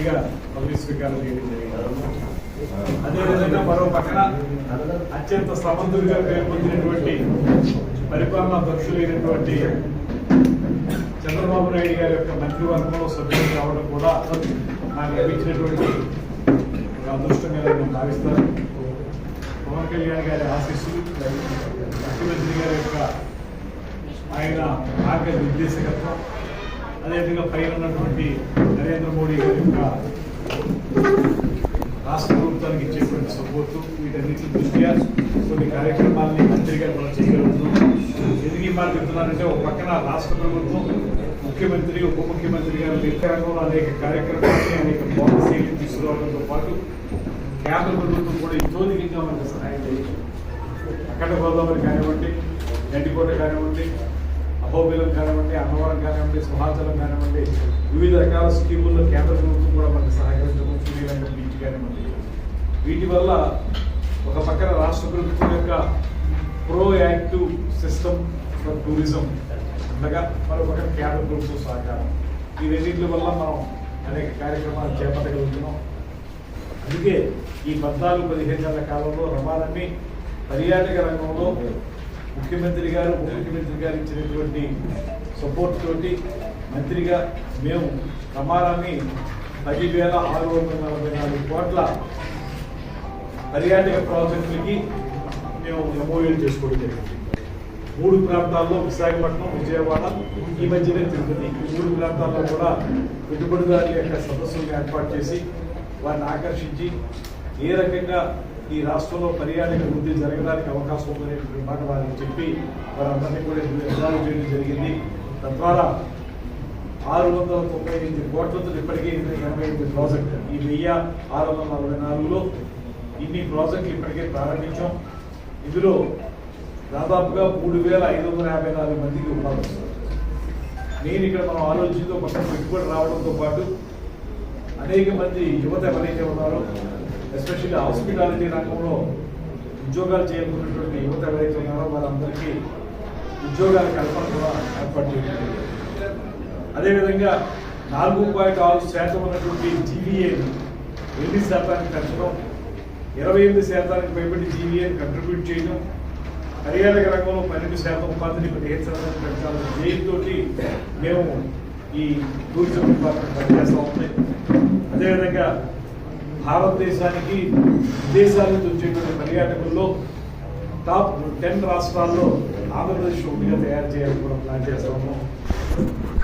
మంత్రిగా పదవి స్వీకారం చేయడం జరిగింది. అదేవిధంగా మరో పక్కన అత్యంత సమర్థుడిగా పేరు పొందినటువంటి పరిపాలనా దక్షులైనటువంటి చంద్రబాబు నాయుడు గారి యొక్క మంత్రివర్గంలో సభ్యులు కావడం కూడా నాకు లభించినటువంటి అదృష్టంగా నేను భావిస్తాను. పవన్ కళ్యాణ్ గారి ఆశీస్సులు ముఖ్యమంత్రి గారి యొక్క ఆయన మార్గనిర్దేశకత్వం అదేవిధంగా పైన ఉన్నటువంటి నరేంద్ర మోడీ గారి యొక్క రాష్ట్ర ప్రభుత్వానికి ఇచ్చేటువంటి సపోర్టు వీటన్నిటి దృష్ట్యా కొన్ని కార్యక్రమాలని మంత్రిగా మనం చేయగలుగుతున్నాం. ఎందుకు ఈ మాట చెప్తున్నానంటే ఒక పక్కన రాష్ట్ర ప్రభుత్వం ముఖ్యమంత్రి ఉప ముఖ్యమంత్రి గారు నిర్ణయంలో అనేక కార్యక్రమాలని అనేక పాలసీలు తీసుకురావడంతో పాటు కేంద్ర ప్రభుత్వం కూడా ఇతోధికంగా మనకు సహాయం చేయొచ్చు. అక్కడ గోదావరి కానివ్వండి గండికోట కానివ్వండి అహోబిలం కానివ్వండి అన్నవరం కానివ్వండి సింహాచలం కానివ్వండి వివిధ రకాల స్కీముల్లో కేంద్ర ప్రభుత్వం కూడా మనకు సహకరించడం శ్రీరంగం బీచ్ కానివ్వండి. వీటి వల్ల ఒక పక్కన రాష్ట్ర ప్రభుత్వం యొక్క pro active system for tourism ఉండగా మరో పక్కన కేంద్ర ప్రభుత్వం సహకారం. ఈ రెండింటి వల్ల మనం అనేక కార్యక్రమాలు చేపట్టగలుగుతున్నాం. అందుకే ఈ పద్నాలుగు పదిహేను నెలల కాలంలో రమారమి పర్యాటక రంగంలో ముఖ్యమంత్రి గారు ముఖ్యమంత్రి గారు ఇచ్చినటువంటి సపోర్ట్ తోటి మంత్రిగా మేము ప్రమాణాన్ని పది వేల ఆరు వందల నలభై నాలుగు కోట్ల పర్యాటక ప్రాజెక్టులకి మేము ఎంఓయూలు చేసుకోవడం జరిగింది. మూడు ప్రాంతాల్లో విశాఖపట్నం విజయవాడ ఈ మధ్యనే తిరుపతి ఈ మూడు ప్రాంతాల్లో కూడా పెట్టుబడిదారుల యొక్క సదస్సులను ఏర్పాటు చేసి వారిని ఆకర్షించి ఏ రకంగా ఈ రాష్ట్రంలో పర్యాటక వృద్ధి జరగడానికి అవకాశం ఉందనేటువంటి మాట వారికి చెప్పి వారందరినీ కూడా నిర్ధారణ చేయడం జరిగింది. తద్వారా ఆరు వందల తొంభై ఎనిమిది కోట్లతో ఇప్పటికే ఎనభై ఎనిమిది ప్రాజెక్ట్ ఈ వెయ్యి ఆరు వందల నలభై నాలుగులో ఇన్ని ప్రాజెక్టులు ఇప్పటికే ప్రారంభించాం. ఇందులో దాదాపుగా మూడు వేల ఐదు వందల యాభై నాలుగు మందికి ఉపాధి. నేను ఇక్కడ మనం ఆలోచనతో పక్కన పెట్టుబడి రావడంతో పాటు అనేక మంది యువత ఎవరైతే ఉన్నారో ఎస్పెషల్లీ హాస్పిటాలిటీ రంగంలో ఉద్యోగాలు చేయాలనుకున్నటువంటి యువత ఎవరైతే ఉన్నారో వారందరికీ ఉద్యోగాల కల్పన కూడా ఏర్పాటు చేయడం అదేవిధంగా నాలుగు పాయింట్ ఆరు శాతం ఉన్నటువంటి జీవీఏని ఎనిమిది శాతానికి పెంచడం ఇరవై ఎనిమిది శాతానికి పైబడి జీవీఏని కంట్రిబ్యూట్ చేయడం పర్యాటక రంగంలో పన్నెండు శాతం ఉపాధిని పదిహేను శాతం పెంచాలని ధ్యేయంతో మేము ఈ టూరిజం డిపార్ట్మెంట్ పనిచేస్తూ ఉంది అదేవిధంగా భారతదేశానికి విదేశాల నుంచి వచ్చేటువంటి పర్యాటకుల్లో టాప్ టెన్ రాష్ట్రాల్లో ఆంధ్రప్రదేశ్ ఒకటిగా తయారు చేయాలని కూడా ప్లాన్ చేస్తాము.